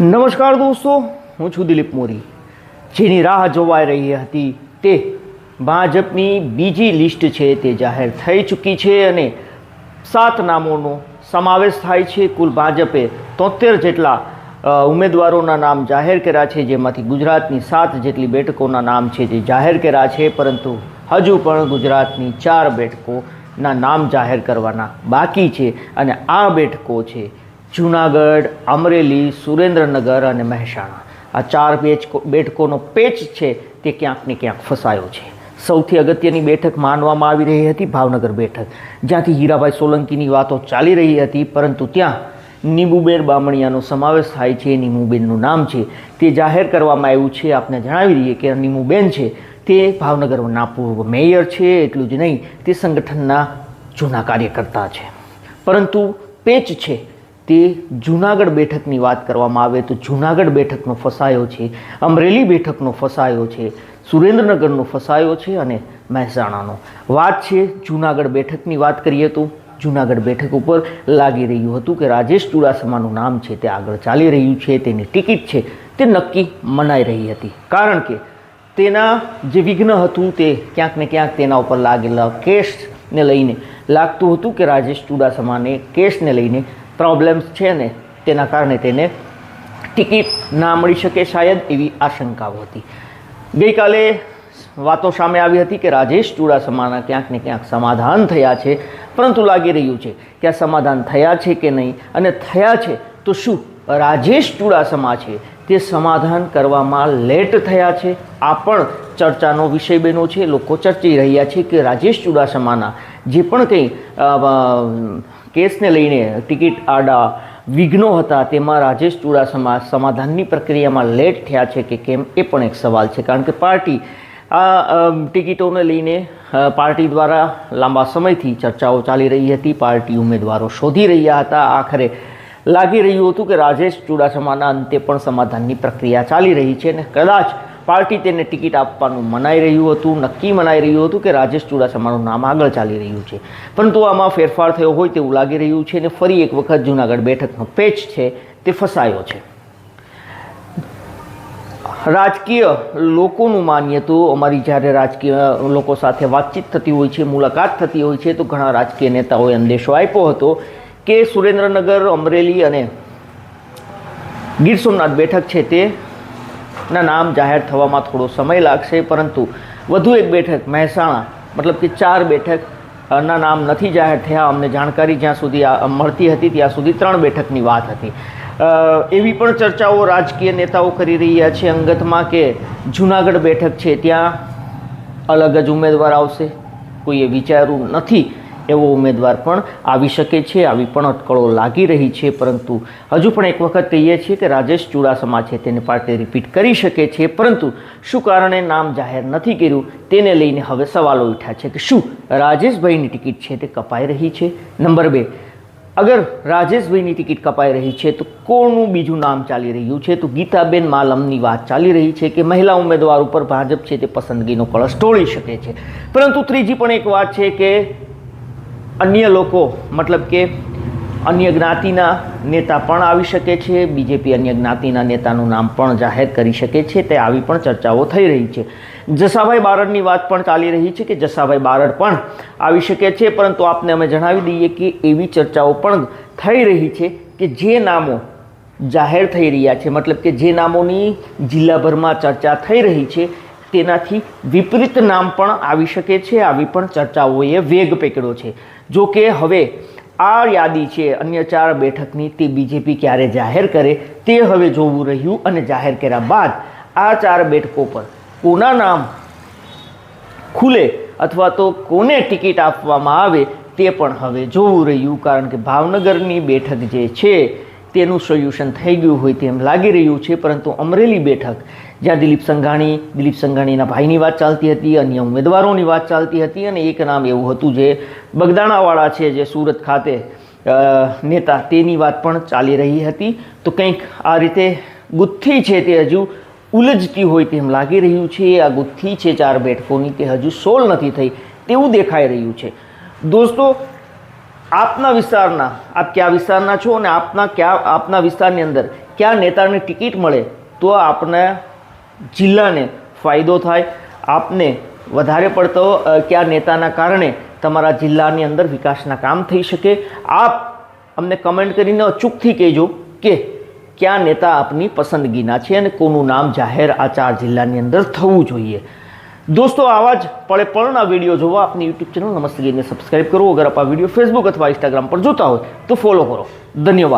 નમસ્કાર દોસ્તો, હું છું દિલીપ મોરી. જેની રાહ જોવાઈ રહી હતી તે ભાજપની બીજી લિસ્ટ છે તે જાહેર થઈ ચૂકી છે અને સાત નામોનો સમાવેશ થાય છે. કુલ ભાજપે તોતેર જેટલા ઉમેદવારોના નામ જાહેર કર્યા છે, જેમાંથી ગુજરાતની સાત જેટલી બેઠકોના નામ છે જે જાહેર કર્યા છે, પરંતુ હજુ પણ ગુજરાતની ચાર બેઠકોના નામ જાહેર કરવાના બાકી છે અને આ બેઠકો છે જૂનાગઢ, અમરેલી, સુરેન્દ્રનગર અને મહેસાણા. આ ચાર પેચ બેઠકોનો પેચ છે તે ક્યાંક ને ક્યાંક ફસાયો છે. સૌથી અગત્યની બેઠક માનવામાં આવી રહી હતી ભાવનગર બેઠક, જ્યાંથી હીરાભાઈ સોલંકીની વાતો ચાલી રહી હતી, પરંતુ ત્યાં નીબુબેન બામણિયાનો સમાવેશ થાય છે નીમુબેનનું નામ છે. તે જાહેર કરવામાં આવ્યું છે. આપને જણાવી દઈએ કે નીમુબેન છે તે ભાવનગરના પૂર્વ મેયર છે, એટલું જ નહીં, તે સંગઠનના જૂના કાર્યકર્તા છે. પરંતુ પેચ છે તે જૂનાગઢ બેઠકની વાત કરવામાં આવે તો જૂનાગઢ બેઠકનો ફસાયો છે, અમરેલી બેઠકનો ફસાયો છે, સુરેન્દ્રનગરનો ફસાયો છે અને મહેસાણાનો. વાત છે જૂનાગઢ બેઠકની વાત કરીએ તો જૂનાગઢ બેઠક ઉપર લાગી રહ્યું હતું કે રાજેશ ચુડાસમાનું નામ છે તે આગળ ચાલી રહ્યું છે, તેની ટિકિટ છે તે નક્કી મનાઈ રહી હતી. કારણ કે તેના જે વિઘ્ન હતું તે ક્યાંક ને ક્યાંક તેના ઉપર લાગેલા કેસને લઈને લાગતું હતું કે રાજેશ ચુડાસમાને કેસને લઈને પ્રોબ્લેમ્સ છે ને, તેના કારણે તેને ટિકિટ ના મળી શકે શાયદ એવી આશંકાઓ હતી. ગઈકાલે વાતો સામે આવી હતી કે રાજેશ ચુડાસમાના ક્યાંક ને ક્યાંક સમાધાન થયા છે, પરંતુ લાગી રહ્યું છે કે આ સમાધાન થયા છે કે નહીં, અને થયા છે તો શું? રાજેશ ચુડાસમા છે, તે સમાધાન કરવામાં લેટ થયા છે? આ પણ ચર્ચાનો વિષય બન્યો છે. લોકો ચર્ચી રહ્યા છે કે રાજેશ ચુડાસમાના જે પણ કંઈ કેસને લઈને ટિકિટ આડા વિઘ્નો હતા તેમાં રાજેશ ચુડાસમા સમાધાનની પ્રક્રિયામાં લેટ થયા છે કે કેમ એ પણ એક સવાલ છે. કારણ કે પાર્ટી આ ટિકિટોને લઈને પાર્ટી દ્વારા લાંબા સમયથી ચર્ચાઓ ચાલી રહી હતી. પાર્ટી ઉમેદવારો શોધી રહ્યા હતા. આખરે લાગી રહ્યું હતું કે રાજેશ ચુડાસમાના અંતે પણ સમાધાનની પ્રક્રિયા ચાલી રહી છે અને કદાચ પાર્ટી તેને ટિકિટ આપવાનું મનાઈ રહ્યું હતું. નક્કી મનાઈ રહ્યું હતું કે રાજેશ ચુડાસમાનું નામ આગળ ચાલી રહ્યું છે. પરંતુ આમાં ફેરફાર થયો હોય તેવું લાગી રહ્યું છે અને ફરી એક વખત જૂનાગઢ બેઠકનો પેચ છે તે ફસાયો છે. રાજકીય લોકોનું માનીએ તો અમારી જ્યારે રાજકીય લોકો સાથે વાતચીત થતી હોય છે, મુલાકાત થતી હોય છે, તો ઘણા રાજકીય નેતાઓએ અંદેશો આપ્યો હતો કે સુરેન્દ્રનગર અમરેલી અને ગીર સોમનાથ બેઠક છે તે ના નામ જાહેર થવામાં થોડો સમય લાગશે, પરંતુ વધુ એક બેઠક મહેસાણા, મતલબ કે ચાર બેઠક ના નામ નથી જાહેર થયા, અમને જાણકારી જ્યાં સુધી મળતી હતી, ત્યાં સુધી ત્રણ બેઠકની વાત હતી. એવી પણ ચર્ચાઓ રાજકીય નેતાઓ કરી રહ્યા છે અંગતમાં કે જૂનાગઢ બેઠક છે ત્યાં અલગ જ ઉમેદવાર આવશે કોઈએ વિચાર્યું નથી. એવો ઉમેદવાર પણ આવી શકે છે, આવી પણ અટકળો લાગી રહી છે, પરંતુ હજુ પણ એક વખત કહીએ છીએ કે રાજેશ ચુડાસમા છે, તેને પાર્ટી રિપીટ કરી શકે છે, પરંતુ શું કારણે નામ જાહેર નથી કર્યું, તેને લઈને હવે સવાલો ઉઠ્યા છે કે શું રાજેશભાઈની ટિકિટ છે તે કપાઈ રહી છે? નંબર બે, અગર રાજેશભાઈની ટિકિટ કપાઈ રહી છે તો કોનું બીજું નામ ચાલી રહ્યું છે? તો ગીતાબેન માલમની વાત ચાલી રહી છે કે મહિલા ઉમેદવાર ઉપર ભાજપ છે તે પસંદગીનો કળશ ઢોળી શકે છે. પરંતુ ત્રીજી પણ એક વાત છે કે અન્ય લોકો, મતલબ કે અન્ય જ્ઞાતિના નેતા પણ આવી શકે છે, બીજેપી અન્ય જ્ઞાતિના નેતાનું નામ પણ જાહેર કરી શકે છે, તે આવી પણ ચર્ચાઓ થઈ રહી છે. જસાભાઈ બારડની વાત પણ ચાલી રહી છે કે જસાભાઈ બારડ પણ આવી શકે છે, પરંતુ આપને અમે જણાવી દઈએ કે એવી ચર્ચાઓ પણ થઈ રહી છે કે જે નામો જાહેર થઈ રહ્યા છે. મતલબ કે જે નામોની જિલ્લાભરમાં ચર્ચા થઈ રહી છે તેનાથી વિપરીત નામ પણ આવી શકે છે. આવી પણ ચર્ચાઓએ વેગ પકડ્યો છે. જો કે હવે આ યાદી છે, અન્ય ચાર બેઠકની તે બીજેપી ક્યારે જાહેર કરે તે હવે જોવું રહ્યું અને જાહેર કર્યા બાદ આ ચાર બેઠકો પર કોના નામ ખુલે અથવા તો કોને ટિકિટ આપવામાં આવે તે પણ હવે જોવું રહ્યું. કારણ કે ભાવનગરની બેઠક જે છે તેનું સોલ્યુશન થઈ ગયું હોય તેમ લાગી રહ્યું છે, પરંતુ અમરેલી બેઠક, જ્યાં દિલીપ સંઘાણી, દિલીપ સંઘાણીના ભાઈની વાત ચાલતી હતી, અન્ય ઉમેદવારોની વાત ચાલતી હતી અને એક નામ એવું હતું જે બગદાણાવાળા છે, જે સુરત ખાતે નેતા, તેની વાત પણ ચાલી રહી હતી. તો કંઈક આ રીતે ગુથ્થી છે તે હજુ ઉલજતી હોય તેમ લાગી રહ્યું છે. આ ગુથ્થી છે ચાર બેઠકોની તે હજુ સોલ નથી થઈ તેવું દેખાઈ રહ્યું છે. દોસ્તો આપના વિસ્તારના, આપ કયા વિસ્તારના છો અને આપના કયા, આપના વિસ્તારની અંદર કયા નેતાને ટિકિટ મળે, તો આપને જિલ્લાને ફાયદો થાય, આપને વધારે પડતો કયા નેતાના કારણે તમારા જિલ્લાની અંદર વિકાસના કામ થઈ શકે. આપ અમને કમેન્ટ કરીને અચૂકથી કહેજો કે કયા નેતા આપની પસંદગીના છે અને કોનું નામ જાહેર આ ચાર જિલ્લાની અંદર થવું જોઈએ. દોસ્તો, આવા જ પળે પળના વીડિયો જોવા આપની યુટ્યુબ ચેનલ નમસ્તે ગીરને સબસ્ક્રાઇબ કરો. અગર આપ આ વીડિયો ફેસબુક અથવા ઇન્સ્ટાગ્રામ પર જોતા હોય તો ફોલો કરો. ધન્યવાદ.